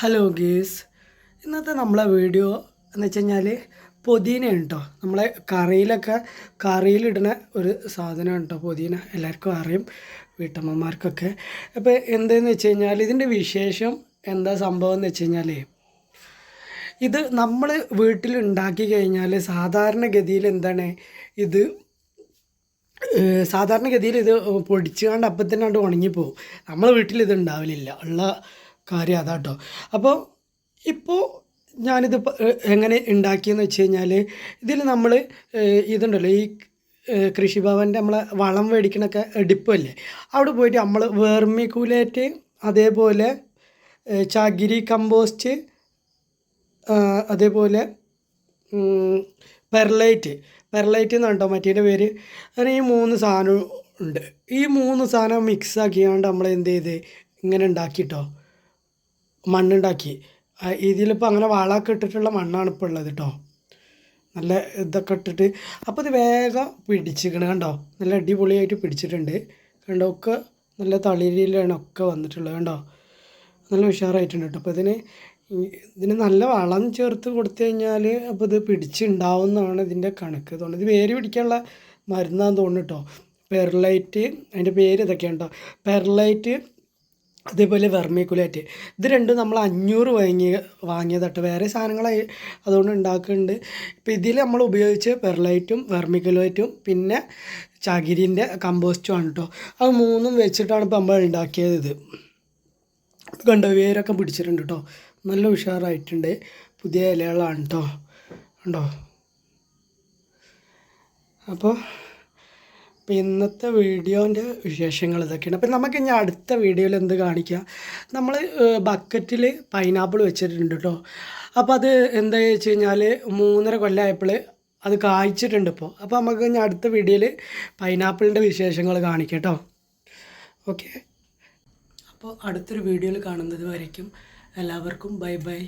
Hello ഗീസ്. ഇന്നത്തെ നമ്മളെ video എന്ന് വെച്ച് കഴിഞ്ഞാൽ പുതിന കേട്ടോ നമ്മളെ കറിയിലൊക്കെ കറിയിലിടുന്ന ഒരു സാധനമാണ് കേട്ടോ പുതിന. എല്ലാവർക്കും അറിയും വീട്ടമ്മമാർക്കൊക്കെ. അപ്പോൾ എന്തെന്ന് വെച്ച് കഴിഞ്ഞാൽ ഇതിന്റെ വിശേഷം എന്താ സംഭവം എന്ന് വെച്ച് കഴിഞ്ഞാൽ ഇത് നമ്മൾ വീട്ടിൽ ഉണ്ടാക്കി കഴിഞ്ഞാൽ സാധാരണഗതിയിൽ എന്താണ് ഇത് സാധാരണഗതിയിൽ ഇത് പൊടിച്ചുകൊണ്ട് അപ്പം തന്നെ കണ്ട് ഉണങ്ങിപ്പോവും. നമ്മളെ വീട്ടിൽ ഇത് ഉണ്ടാവില്ല ഉള്ള കാര്യം അതാട്ടോ. അപ്പോൾ ഇപ്പോൾ ഞാനിത് എങ്ങനെ ഉണ്ടാക്കിയെന്ന് വെച്ച് കഴിഞ്ഞാൽ ഇതിൽ നമ്മൾ ഇതുണ്ടല്ലോ ഈ കൃഷിഭവന്റെ നമ്മളെ വളം മേടിക്കണൊക്കെ ഡിപ്പല്ലേ അവിടെ പോയിട്ട് നമ്മൾ വേർമിക്കുലേറ്റ് അതേപോലെ ചകിരി കമ്പോസ്റ്റ് അതേപോലെ പെർലൈറ്റ്. പെർലൈറ്റ് എന്ന് കേട്ടോ മറ്റേന്റെ പേര്? അങ്ങനെ ഈ മൂന്ന് സാധനം ഉണ്ട്. ഈ മൂന്ന് സാധനം മിക്സ് ആക്കിയാണ്ട് നമ്മൾ എന്ത് ചെയ്ത് ഇങ്ങനെ ഉണ്ടാക്കിട്ടോ മണ്ണുണ്ടാക്കി. ഇതിലിപ്പോൾ അങ്ങനെ വളമൊക്കെ ഇട്ടിട്ടുള്ള മണ്ണാണ് ഇപ്പോൾ ഉള്ളത് കേട്ടോ നല്ല ഇതൊക്കെ ഇട്ടിട്ട് അപ്പോൾ ഇത് വേഗം പിടിച്ചിരിക്കണം കണ്ടോ? നല്ല അടിപൊളിയായിട്ട് പിടിച്ചിട്ടുണ്ട്. കണ്ടോ? ഒക്കെ നല്ല തളിരിലാണ് ഒക്കെ വന്നിട്ടുള്ളത് കണ്ടോ? നല്ല ഉഷാറായിട്ടുണ്ട് കേട്ടോ അപ്പോൾ ഇതിന് ഇതിന് നല്ല വളം ചേർത്ത് കൊടുത്തു കഴിഞ്ഞാൽ അപ്പോൾ ഇത് പിടിച്ചുണ്ടാവും എന്നാണ് ഇതിന്റെ കണക്ക്. തോന്നുന്നത് ഇത് വേര് പിടിക്കാനുള്ള മരുന്നാന്ന് തോന്നുന്നു കേട്ടോ പെർലൈറ്റ് അതിന്റെ പേര് ഇതൊക്കെയാണ് കേട്ടോ പെർലൈറ്റ് അതേപോലെ വെർമിക്കുലേറ്റ്. ഇത് രണ്ടും നമ്മൾ അഞ്ഞൂറ് വാങ്ങി വാങ്ങിയതട്ട് വേറെ സാധനങ്ങളായി അതുകൊണ്ട് ഉണ്ടാക്കുന്നുണ്ട്. ഇപ്പോൾ ഇതിൽ നമ്മൾ ഉപയോഗിച്ച് പെർലൈറ്റും വെർമിക്കുലേറ്റും പിന്നെ ചകിരിന്റെ കമ്പോസ്റ്റും ആണ് കേട്ടോ അത് മൂന്നും വെച്ചിട്ടാണ് ഇപ്പോൾ നമ്മൾ ഉണ്ടാക്കിയത് ഇത്. കണ്ടോ? വേരൊക്കെ പിടിച്ചിട്ടുണ്ട് കേട്ടോ നല്ല ഉഷാറായിട്ടുണ്ട്. പുതിയ ഇലകളാണ് കേട്ടോ ഉണ്ടോ അപ്പോൾ അപ്പോൾ ഇന്നത്തെ വീഡിയോന്റെ വിശേഷങ്ങൾ ഇതൊക്കെയാണ്. അപ്പോൾ നമുക്ക് ഇനി അടുത്ത വീഡിയോയിൽ എന്ത് കാണിക്കാം? നമ്മൾ ബക്കറ്റിൽ പൈനാപ്പിൾ വെച്ചിട്ടുണ്ട് കേട്ടോ അപ്പോൾ അത് എന്താ വെച്ച് കഴിഞ്ഞാൽ മൂന്നര കൊല്ലമായപ്പോൾ അത് കായ്ച്ചിട്ടുണ്ട് ഇപ്പോൾ അപ്പോൾ നമുക്ക് ഇനി അടുത്ത വീഡിയോയിൽ പൈനാപ്പിളിന്റെ വിശേഷങ്ങൾ കാണിക്കാം കേട്ടോ ഓക്കെ? അപ്പോൾ അടുത്തൊരു വീഡിയോയിൽ കാണുന്നത് വരയ്ക്കും. എല്ലാവർക്കും ബൈ ബൈ.